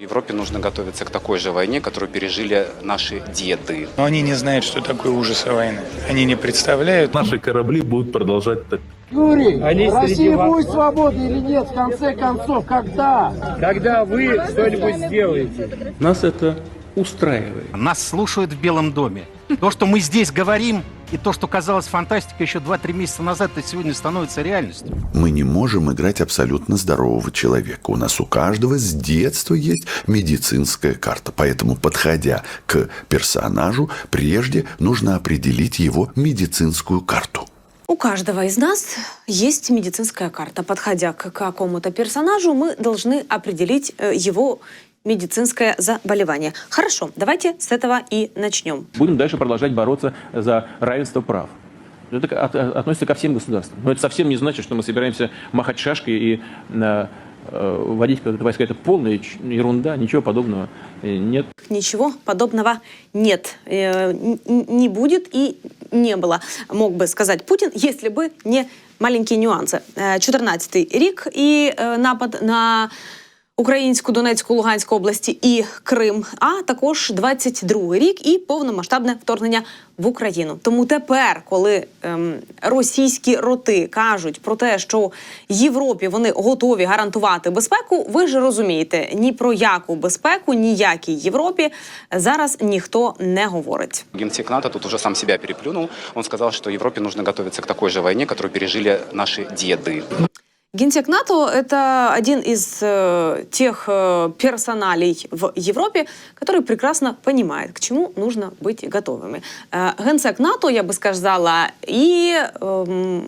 Европе нужно готовиться к такой же войне, которую пережили наши деды. Но они не знают, что такое ужасы войны. Они не представляют. Наши корабли будут продолжать так Юрий, Они Россия вас. будет свободной или нет, в конце концов, когда? Когда вы что-нибудь сделаете. Нас это устраивает. Нас слушают в Белом доме. То, что мы здесь говорим, и то, что казалось фантастикой еще 2-3 месяца назад, это сегодня становится реальностью. Мы не можем играть абсолютно здорового человека. У нас у каждого с детства есть медицинская карта. Поэтому, подходя к персонажу, прежде нужно определить его медицинскую карту. У каждого из нас есть медицинская карта. Подходя к какому-то персонажу, мы должны определить э, его медицинское заболевание. Хорошо, давайте с этого и начнем. Будем дальше продолжать бороться за равенство прав. Это от- относится ко всем государствам. Но это совсем не значит, что мы собираемся махать шашкой и э, э, вводить какие-то войска. Это полная ерунда, ничего подобного э, нет. Ничего подобного нет, э, не будет и не было, мог бы сказать Путин, если бы не маленькие нюанси. Е, 14-й рік і напад на Українську, Донецьку, Луганську області і Крим, а також 22-й рік і повномасштабне вторгнення в Україну. Тому тепер, коли ем, російські роти кажуть про те, що Європі вони готові гарантувати безпеку, ви ж розумієте, ні про яку безпеку, ніякій Європі зараз ніхто не говорить. Генсек НАТО тут уже сам себя переплюнул. Он сказал, что Европе нужно готовиться к такой же войне, которую пережили наши деды. Генсек НАТО – это один из э, тех э, персоналей в Европе, который прекрасно понимает, к чему нужно быть готовыми. Э, генсек НАТО, я би сказала, і ем,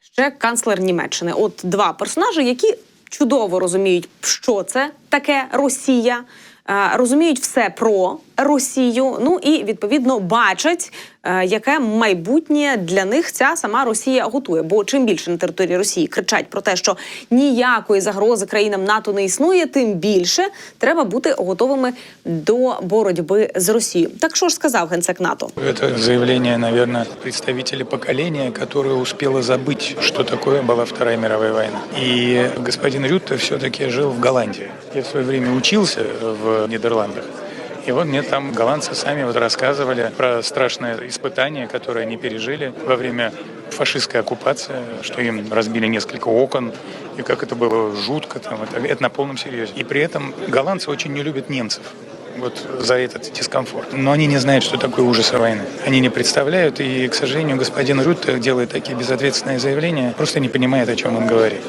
ще канцлер Німеччини. От два персонажі, які чудово розуміють, що це таке Росія, е, розуміють все про Росію. Ну і відповідно бачать, е, яке майбутнє для них ця сама Росія готує. Бо чим більше на території Росії кричать про те, що ніякої загрози країнам НАТО не існує, тим більше треба бути готовими до боротьби з Росією. Так що ж сказав генсек НАТО? Это заявление, наверное, представителей поколения, которое успело забыть, что такое была Вторая мировая война. И господин Рютте все-таки жил в Голландии. Я в свое время учился в Нидерландах. И вот мне там голландцы сами вот рассказывали про страшное испытание, которое они пережили во время фашистской оккупации, что им разбили несколько окон, и как это было жутко. Там, это, это на полном серьезе. И при этом голландцы очень не любят немцев вот за этот дискомфорт. Но они не знают, что такое ужасы войны. Они не представляют, и, к сожалению, господин Рютте делает такие безответственные заявления, просто не понимает, о чем он говорит.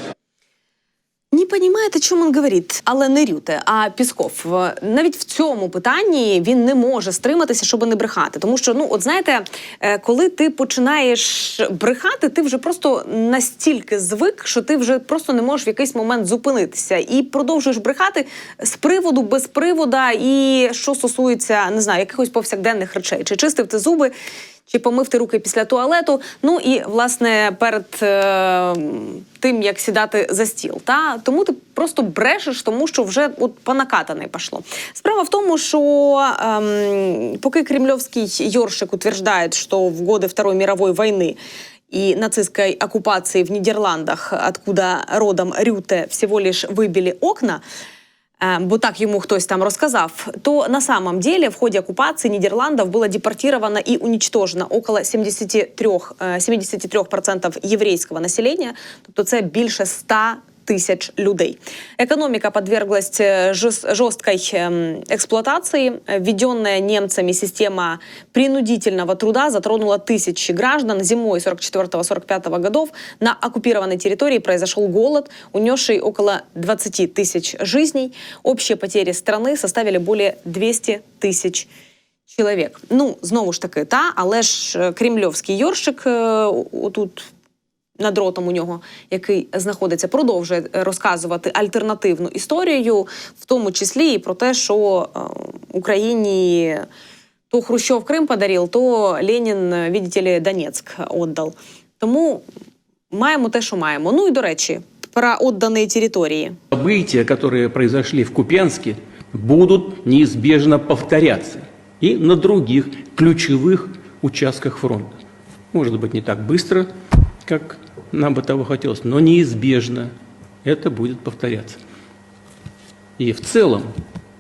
Понімаєте, чому він говорить, але не Рюте, а Пісков. Навіть в цьому питанні він не може стриматися, щоб не брехати. Тому що, ну, от знаєте, е, коли ти починаєш брехати, ти вже просто настільки звик, що ти вже просто не можеш в якийсь момент зупинитися і продовжуєш брехати з приводу, без привода, і що стосується не знаю, якихось повсякденних речей, чи чистив ти зуби Чи помив ти руки після туалету? Ну і власне перед е, тим як сідати за стіл. Та тому ти просто брешеш, тому що вже от по накатаnej пішло. Справа в тому, що ем, поки кремлевський Йоршик утверждает, что в годы Второй мировой войны и нацистской оккупации в Нидерландах, откуда родом Рюте, всего лишь выбили окна, Е, бо так йому хтось там розказав, то на самом деле в ході оккупации Нидерландов было депортировано и уничтожено около 73, е, 73% єврейського населення, тобто це більше 100 тисяч людей. Экономика подверглась э, жест- жесткой эм, эксплуатации. Э, Введенная немцами система принудительного труда затронула тысячи граждан. Зимой 44-45 годов на оккупированной территории произошел голод, унесший около 20 тысяч жизней. Общие потери страны составили более 200 тысяч чоловік. Ну, знову ж таки, та, але ж е, кремльовський Йоршик е, отут над ротом у нього, який знаходиться, продовжує е, розказувати альтернативну історію, в тому числі і про те, що е, Україні то Хрущов Крим подарив, то Ленін, е, видите ли, Донецьк віддав. Тому маємо те, що маємо. Ну і до речі, про віддані території. События, которые произошли в Купенске, будут неизбежно повторяться и на других ключевых участках фронта. Может быть, не так быстро, как нам бы того хотелось, но неизбежно это будет повторяться. И в целом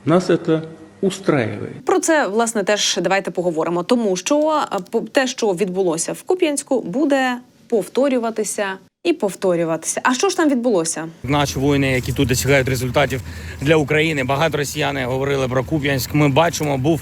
нас это устраивает. Про це власне теж давайте поговоримо, тому що е, по- те, що відбулося в Куп'янську, буде повторюватися і повторюватися. А що ж там відбулося? Наші воїни, які тут досягають результатів для України. Багато росіяни говорили про Куп'янськ. Ми бачимо, був.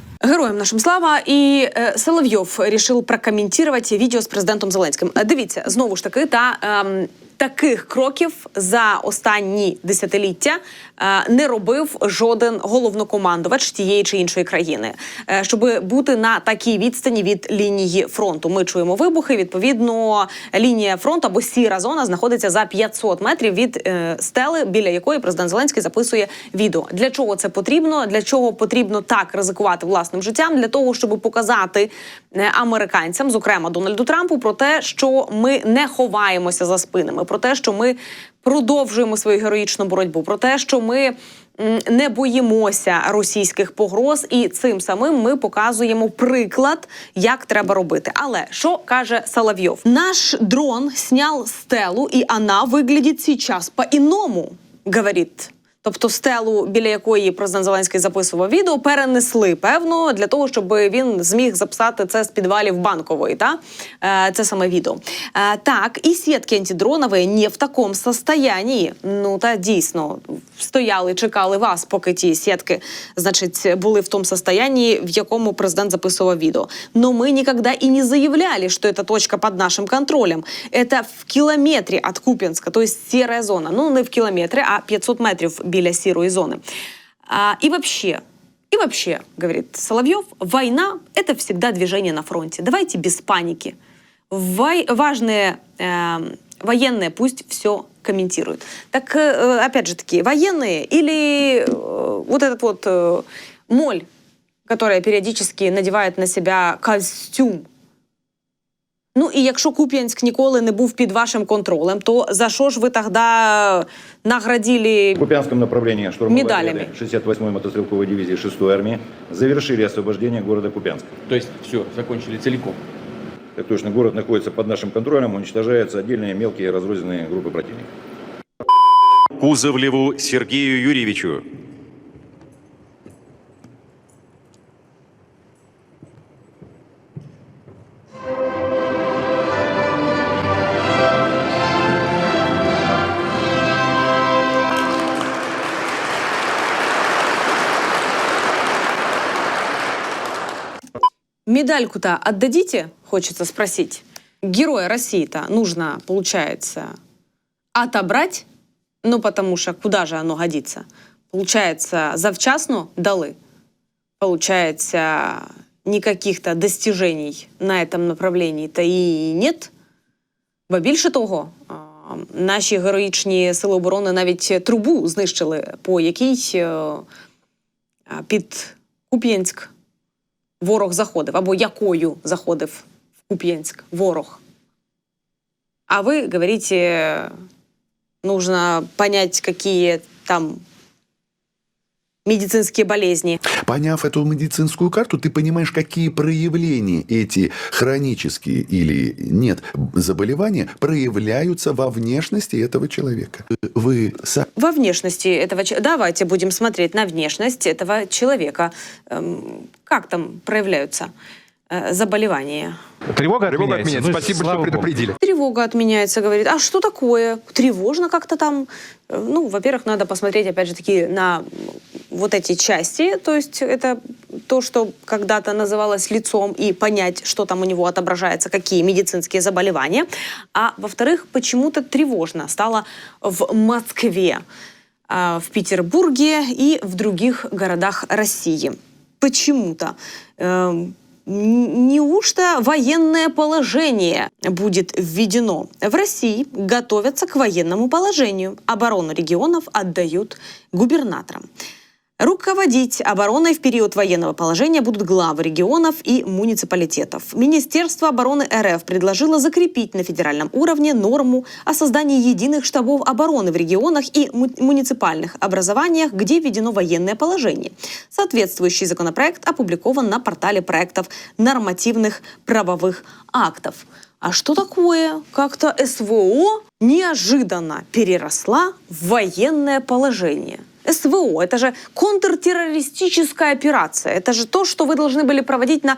Героям нашим слава і е, Соловйов рішив прокоментувати відео з президентом Зеленським. Е, Дивіться, знову ж таки, та ем, таких кроків за останні десятиліття е, не робив жоден головнокомандувач тієї чи іншої країни, е, щоб бути на такій відстані від лінії фронту. Ми чуємо вибухи. Відповідно, лінія фронту або сіра зона знаходиться за 500 метрів від е, стели, біля якої президент Зеленський записує відео. Для чого це потрібно? Для чого потрібно так ризикувати власним життям? Для того, щоб показати американцям, зокрема Дональду Трампу, про те, що ми не ховаємося за спинами, про те, що ми продовжуємо свою героїчну боротьбу, про те, що ми не боїмося російських погроз, і цим самим ми показуємо приклад, як треба робити. Але що каже Соловйов? Наш дрон сняв стелу, і вона виглядить сейчас по-іному, говорить. Тобто стелу, біля якої президент Зеленський записував відео, перенесли певно для того, щоб він зміг записати це з підвалів банкової. Та Е, це саме відео. Е, Так, і сітки антидронові не в такому состоянии. Ну та дійсно стояли, чекали вас, поки ті сітки, значить, були в тому состоянии, в якому президент записував відео. Но ми ніколи і не заявляли, що ця точка під нашим контролем. Это в кілометрі від Куп'янська, то есть сіра зона. Ну не в кілометрі, а 500 метрів біля сірої зони. А, и вообще, и вообще, говорит Соловьев, война – это всегда движение на фронте. Давайте без паники. Вой- важные эм, военные пусть все комментируют. Так, э, опять же таки, военные или э, вот этот вот э, моль, которая периодически надевает на себя костюм. Ну і якщо Куп'янськ ніколи не був під вашим контролем, то за що ж ви тоді наградили В Купянском направлении штурмовые Медалями. отряды 68-й мотострелковой дивизии 6-й армии завершили освобождение города Купянска. То есть все, закончили целиком. Так точно, город находится под нашим контролем, уничтожаются отдельные мелкие разрозненные группы противника. Кузовлеву Сергею Юрьевичу. Медальку-то отдадите, хочется спросить. Героя России-то нужно, получается, отобрать, ну потому что куда же оно годится? Получается, завчасно дали. Получается, никаких-то достижений на этом направлении-то и нет. Ба більше того, наші героїчні сили оборони навіть трубу знищили, по якій е, під Куп'янськ ворог заходив, або якою заходив в Куп'янськ ворог. А ви говорите, нужно понять, какие там медицинские болезни. Поняв эту медицинскую карту, ты понимаешь, какие проявления эти хронические или нет заболевания проявляются во внешности этого человека. Вы Во внешности этого человека. Давайте будем смотреть на внешность этого человека. Эм, как там проявляются э, заболевания? Тревога, отменяется. Спасибо, что предупредили. Тревога отменяется, говорит. А что такое? Тревожно как-то там. Э, Ну, во-первых, надо посмотреть, опять же таки, на вот эти части. То есть это то, что когда-то называлось лицом, и понять, что там у него отображается, какие медицинские заболевания. А во-вторых, почему-то тревожно стало в Москве, а, в Петербурге и в других городах России. Почему-то. Неужто военное положение будет введено? В России готовятся к военному положению. Оборону регионов отдают губернаторам. Руководить обороной в период военного положения будут главы регионов и муниципалитетов. Министерство обороны РФ предложило закрепить на федеральном уровне норму о создании единых штабов обороны в регионах и му- муниципальных образованиях, где введено военное положение. Соответствующий законопроект опубликован на портале проектов нормативных правовых актов. А что такое? Как-то СВО неожиданно переросла в военное положение. СВО – это же контртеррористическая операция. Это же то, что вы должны были проводить на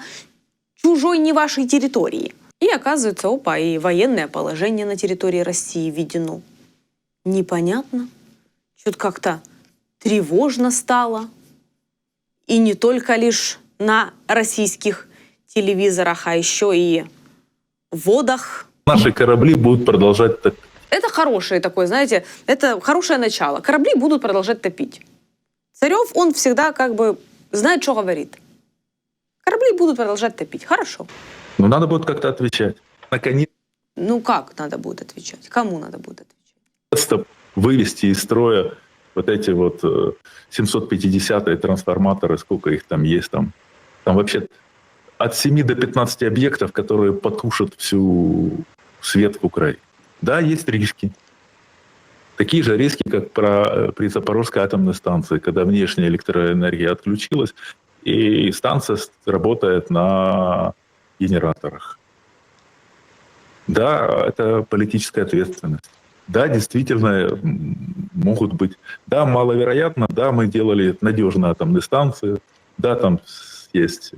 чужой не вашей территории. И оказывается, опа, и военное положение на территории России введено. Непонятно. Что-то как-то тревожно стало. И не только лишь на российских телевизорах, а еще и водах. Наши корабли будут продолжать так Это хорошее такое, знаете, это хорошее начало. Корабли будут продолжать топить. Царев, он всегда как бы знает, что говорит. Корабли будут продолжать топить. Хорошо. Но надо будет как-то отвечать. Наконец-то Ну как надо будет отвечать? Кому надо будет отвечать? вывести из строя вот эти вот э, 750-е трансформаторы, сколько их там есть там. Там вообще от 7 до 15 объектов, которые потушат всю свет в Украине. Да, есть риски. Такие же риски, как про, э, при Запорожской атомной станции, когда внешняя электроэнергия отключилась, и станция работает на генераторах. Да, это политическая ответственность. Да, действительно, могут быть. Да, маловероятно, да, мы делали надежные атомные станции, да, там есть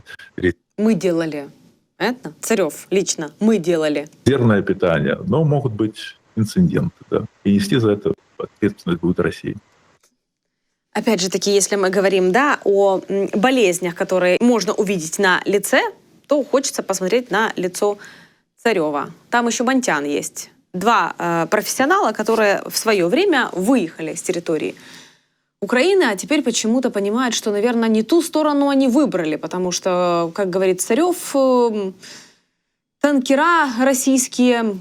Мы делали. Это Царев лично. Мы делали. резервное питание, но могут быть инциденты, да. И нести за это ответственность будет Россия. Опять же таки, если мы говорим, да, о болезнях, которые можно увидеть на лице, то хочется посмотреть на лицо Царева. Там еще Бантян есть. Два э, профессионала, которые в свое время выехали с территории Украины, а теперь почему-то понимают, что, наверное, не ту сторону они выбрали, потому что, как говорит Царев, эм, танкера российские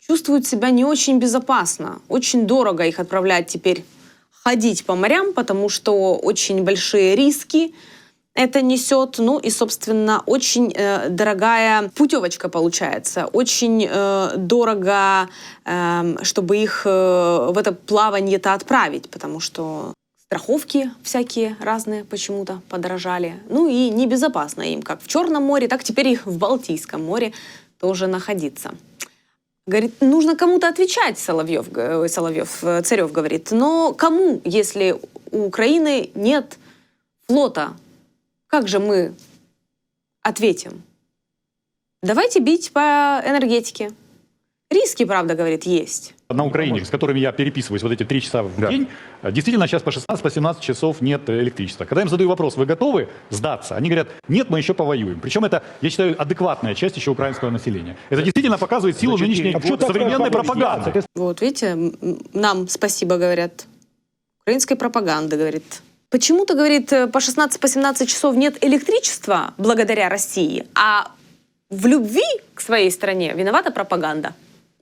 чувствуют себя не очень безопасно. Очень дорого их отправлять теперь ходить по морям, потому что очень большие риски это несет. Ну и, собственно, очень э, дорогая путевочка получается. Очень э, дорого, эм, чтобы их э, в это плавание-то отправить, потому что страховки всякие разные почему-то подорожали. Ну и небезопасно им, как в Черном море, так теперь и в Балтийском море тоже находиться. Говорит, нужно кому-то отвечать, Соловьев, Соловьев, э, Царев говорит. Но кому, если у Украины нет флота? Как же мы ответим? Давайте бить по энергетике. Риски, правда, говорит, есть. на Украине, с которыми я переписываюсь вот эти три часа в Да. день, действительно сейчас по 16-17 часов нет электричества. Когда я им задаю вопрос, вы готовы сдаться? Они говорят, нет, мы еще повоюем. Причем это, я считаю, адекватная часть еще украинского населения. Это действительно показывает силу нынешней современной пропаганды. Вот, видите, нам спасибо говорят. Украинской пропаганды, говорит. Почему-то, говорит, э, по 16-17 часов нет электричества благодаря России, а в любви к своей стране виновата пропаганда.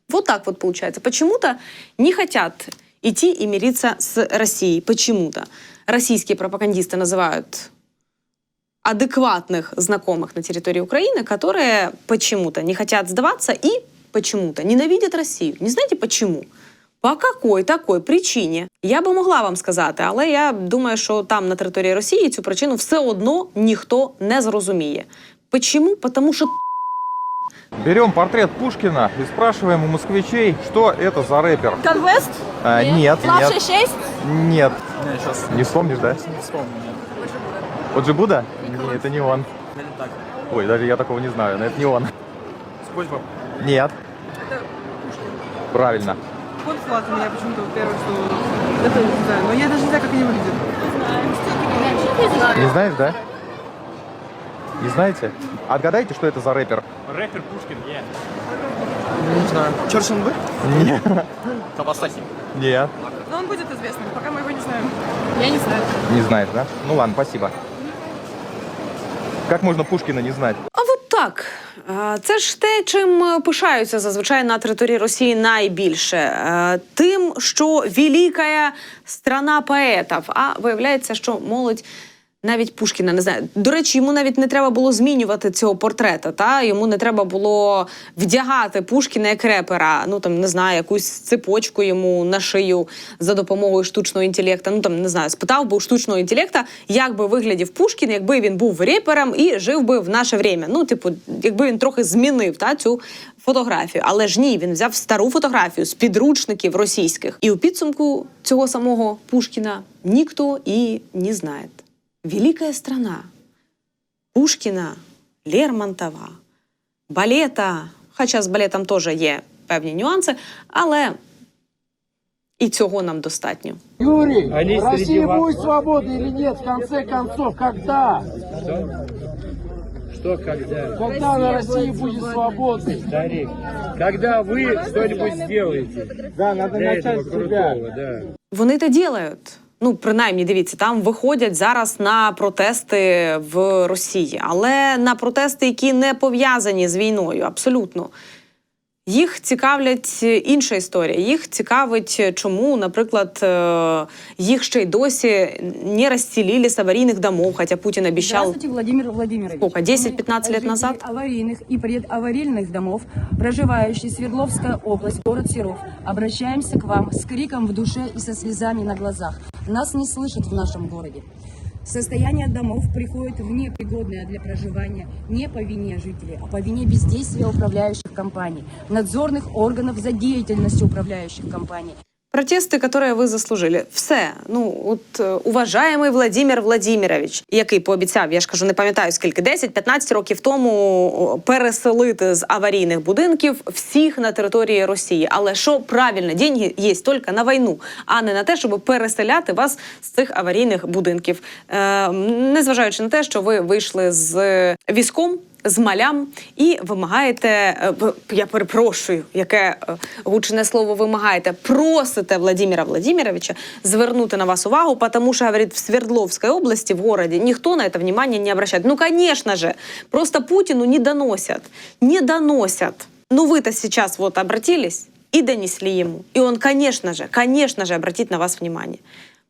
Вот так вот получается. Почему-то не хотят идти и мириться с Россией. Почему-то. Российские пропагандисты называют адекватных знакомых на территории Украины, которые почему-то не хотят сдаваться и почему-то ненавидят Россию. Не знаете почему? По какой такой причині? Я би могла вам сказати, але я думаю, що там на території Росії цю причину все одно ніхто не зрозуміє. Почему? Потому что Берем портрет Пушкина и спрашиваем у москвичей, что это за рэпер. Конвест? А, нет, нет, 6? нет. Не вспомнишь, да? Не вспомню. Вот же Буда? Нет, это не он. Ой, даже я такого не знаю, но это не он. Нет. Правильно. Вот флаг у меня почему-то первое, что... Это не знаю, но я даже не знаю, как они выглядят. Не знаешь, да? Не знаете? Отгадайте, что это за рэпер. Рэпер Пушкин, я. Не знаю. Чоршинбы? Нет. Кавасаки. Нет. Но он будет известным, пока мы его не знаем. Я не знаю. Не знаешь, да? Ну ладно, спасибо. Как можно Пушкина не знать? А вот Так, е, це ж те, чим е, пишаються зазвичай на території Росії найбільше. Е, Тим, що велика страна поетів. А виявляється, що молодь. Навіть Пушкіна не знає. До речі, йому навіть не треба було змінювати цього портрета. Та йому не треба було вдягати Пушкіна як репера. Ну там не знаю, якусь цепочку йому на шию за допомогою штучного інтелекту. Ну там не знаю, спитав би у штучного інтелекта, як би виглядів Пушкін, якби він був репером і жив би в наше время. Ну, типу, якби він трохи змінив та цю фотографію. Але ж ні, він взяв стару фотографію з підручників російських. І у підсумку цього самого Пушкіна ніхто і не знає. Великая страна. Пушкіна, Лермонтова, балета. Хоча з балетом теж є певні нюанси, але і цього нам достатньо. Юрий, Россия будет свободной или нет, в конце концов, когда? Что когда? Когда на России будет свободной? Старик, когда вы что-нибудь сделаете Да, надо для начать этого с себя. крутого, да. Вони те ділають. Ну, принаймні, дивіться, там виходять зараз на протести в Росії, але на протести, які не пов'язані з війною, абсолютно. Їх цікавлять інша історія. Їх цікавить, чому, наприклад, е, їх ще й досі не розцілили з аварійних домов, хоча Путін обіцяв Здравствуйте, Владимир Владимирович. сколько, 10-15 лет назад? аварийных и предаварийных домов, проживающие Свердловская область, город Серов, обращаемся к вам с криком в душе и со слезами на глазах. Нас не слышат в нашем городе. Состояние домов приходит в непригодное для проживания не по вине жителей, а по вине бездействия управляющих компаний, надзорных органов за деятельностью управляющих компаний. Протести, которые ви заслужили. Все. Ну, от е, уважаємий Владимир Владимирович, який пообіцяв, я ж кажу, не пам'ятаю скільки, 10-15 років тому переселити з аварійних будинків всіх на території Росії. Але що правильно, деньги є тільки на війну, а не на те, щоб переселяти вас з цих аварійних будинків. Е, незважаючи на те, що ви вийшли з візком з малям і вимагаєте, е, я перепрошую, яке е, гучне слово вимагаєте, просите Владимира Владимировича звернути на вас увагу, потому що, говорит, в Свердловской области, в городе, никто на это внимание не обращает. Ну, конечно же, просто Путину не доносят, не доносят. Ну, вы-то сейчас вот обратились и донесли ему. И он, конечно же, конечно же, обратит на вас внимание.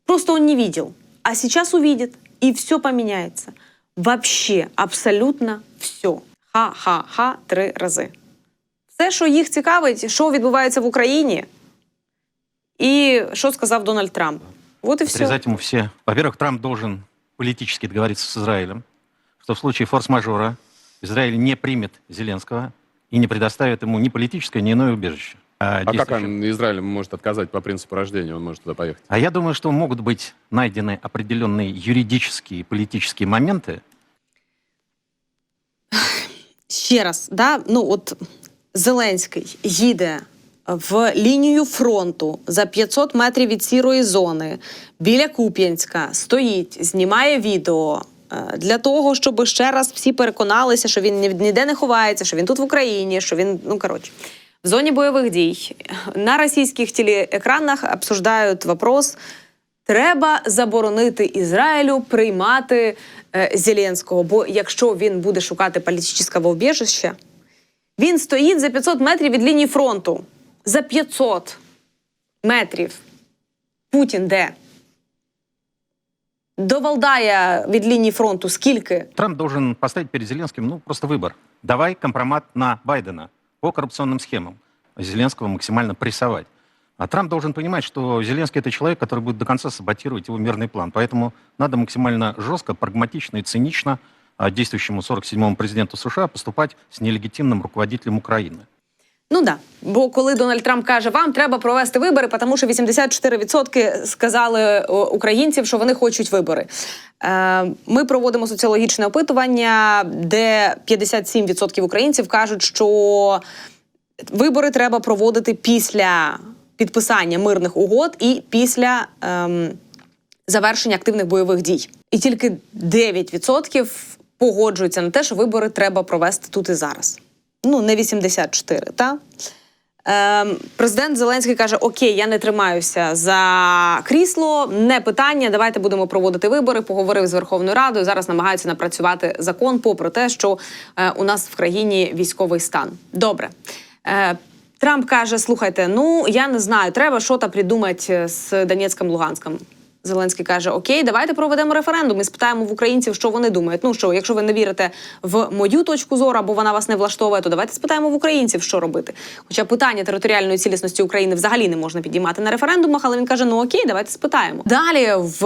Просто он не видел. А сейчас увидит, и все поменяется. Вообще, абсолютно все. Ха-ха-ха три рази. Все, що їх цікавить, що відбувається в Україні, і що сказав Дональд Трамп. От і все. Отрезать ему все. Во-первых, Трамп должен политически договориться с Израилем, что в случае форс-мажора Израиль не примет Зеленского и не предоставит ему ни политическое, ни иное убежище. А как действующее. он, Израиль может отказать по принципу рождения? Он может туда поехать. А я думаю, что могут быть найдены определенные юридические и политические моменты, Ще раз, да? ну от Зеленський їде в лінію фронту за 500 метрів від сірої зони біля Куп'янська, стоїть, знімає відео. е, Для того, щоб ще раз всі переконалися, що він ні- ніде не ховається, що він тут в Україні, що він, ну коротше, в зоні бойових дій на російських телеекранах обсуждають вопрос, Треба заборонити Ізраїлю приймати е, Зеленського. Бо якщо він буде шукати політичного убіжища, він стоїть за 500 метрів від лінії фронту. За 500 метрів. Путін де? До Валдая від лінії фронту скільки? Трамп должен поставить перед Зеленским, ну, просто выбор. Давай компромат на Байдена по коррупционным схемам. Зеленского максимально прессовать. А Трамп должен понимать, что Зеленский это человек, который будет до конца саботировать его мирный план. Поэтому надо максимально жестко, прагматично и цинично а, действующему 47-му президенту США поступать с нелегитимным руководителем Украины. Ну да. Бо коли Дональд Трамп каже, вам треба провести вибори, тому що 84% сказали українців, що вони хочуть вибори. Е, ми проводимо соціологічне опитування, де 57% українців кажуть, що вибори треба проводити після підписання мирних угод і після ем, завершення активних бойових дій. І тільки 9% погоджуються на те, що вибори треба провести тут і зараз. Ну, не 84, та? Ем, президент Зеленський каже: Окей, я не тримаюся за крісло, не питання. Давайте будемо проводити вибори. Поговорив з Верховною Радою. Зараз намагаються напрацювати закон, попри те, що е, у нас в країні військовий стан. Добре. Е, Трамп каже: слухайте, ну я не знаю, треба щось придумати з Донецьком Луганськом. Зеленський каже: Окей, давайте проведемо референдум і спитаємо в українців, що вони думають. Ну що, якщо ви не вірите в мою точку зору, або вона вас не влаштовує, то давайте спитаємо в українців, що робити. Хоча питання територіальної цілісності України взагалі не можна підіймати на референдумах, але він каже: Ну окей, давайте спитаємо. Далі в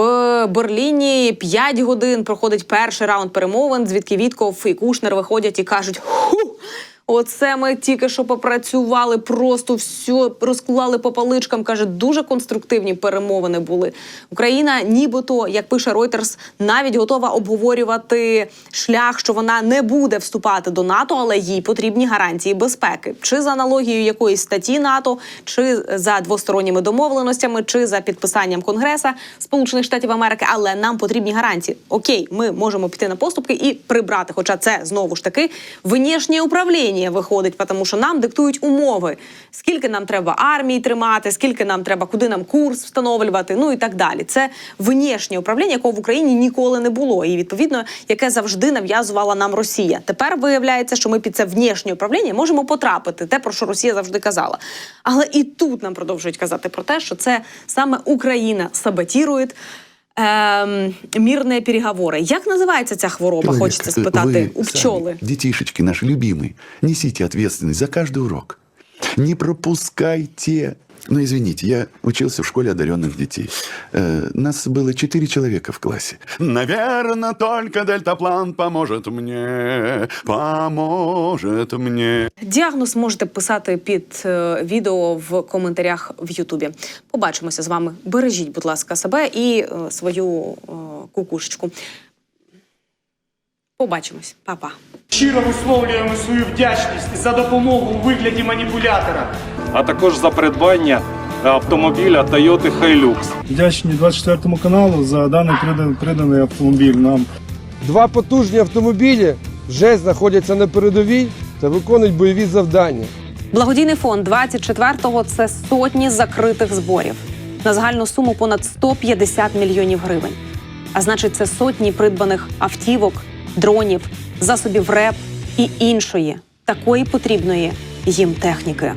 Берліні 5 годин проходить перший раунд перемовин, звідки Вітков і Кушнер виходять і кажуть: Ху! Оце ми тільки що попрацювали, просто все розклали по паличкам. каже, дуже конструктивні перемовини були. Україна, нібито, як пише Reuters, навіть готова обговорювати шлях, що вона не буде вступати до НАТО, але їй потрібні гарантії безпеки, чи за аналогією якоїсь статті НАТО, чи за двосторонніми домовленостями, чи за підписанням Конгреса Сполучених Штатів Америки. Але нам потрібні гарантії. Окей, ми можемо піти на поступки і прибрати. Хоча це знову ж таки внішнє управління виходить, тому що нам диктують умови. Скільки нам треба армії тримати, скільки нам треба, куди нам курс встановлювати, ну і так далі. Це внішнє управління, якого в Україні ніколи не було, і відповідно, яке завжди нав'язувала нам Росія. Тепер виявляється, що ми під це внішнє управління можемо потрапити, те про що Росія завжди казала. Але і тут нам продовжують казати про те, що це саме Україна саботірує ем, мірні переговори. Як називається ця хвороба? Человек, Хочеться вы спитати у сами, пчоли. детишечки наши любимые, несите ответственность за каждый урок. Не пропускайте. Ну, извините, я учился в школе одаренных детей. Э, нас было четыре человека в классе. Наверное, только дельтаплан поможет мне, поможет мне. Діагноз можете писати під е, відео в коментарях в Ютубі. Побачимося з вами. Бережіть, будь ласка, себе і е, свою е, кукушечку. Побачимось, Па-па. Щиро висловлюємо свою вдячність за допомогу у вигляді маніпулятора, а також за придбання автомобіля Toyota Hilux. Вдячні 24 каналу за даний приданий, приданий автомобіль нам. Два потужні автомобілі вже знаходяться на передовій та виконують бойові завдання. Благодійний фонд 24-го – це сотні закритих зборів на загальну суму понад 150 мільйонів гривень. А значить, це сотні придбаних автівок, дронів, засобів РЕП і іншої такої потрібної їм техніки.